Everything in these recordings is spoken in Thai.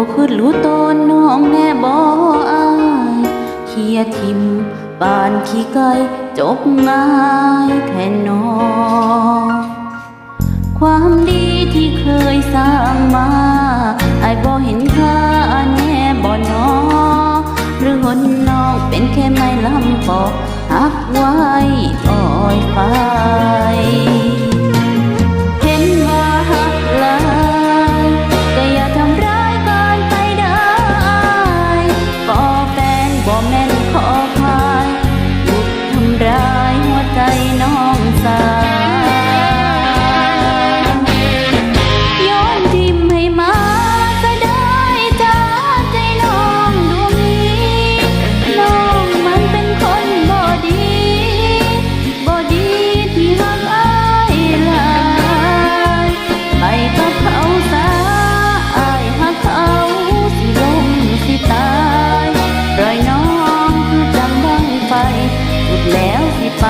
บ่คืดรู้ตนน้องแน่บ่อายเคียทิมบานขี้ไก่จบง่ายแท่นอความดีที่เคยสร้างมาไอ้บ่เห็นค่า แล้วสิไป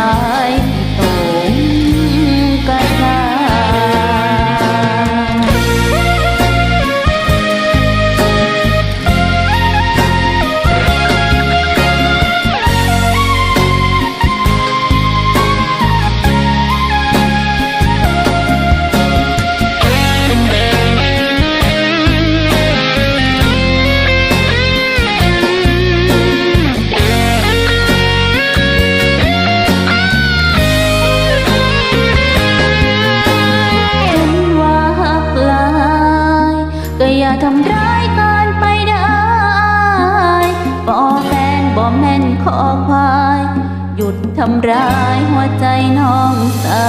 แม่นคอควาย หยุดทำร้ายหัวใจน้องสา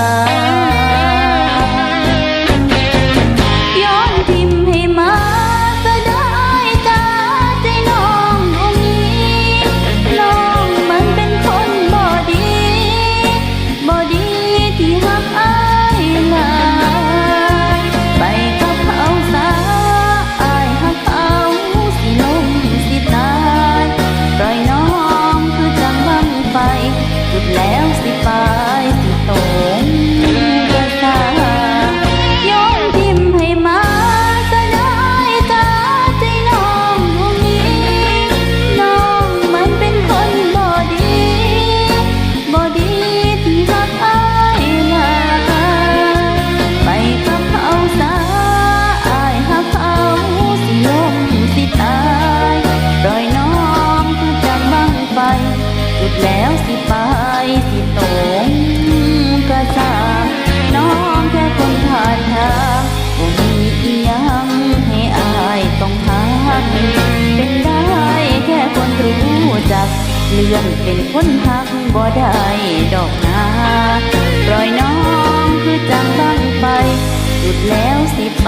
เลื่อนเป็นคนหักบ่ได้ดอกนาปล่อยน้องคือจังบ้างไป สุดแล้วสิไป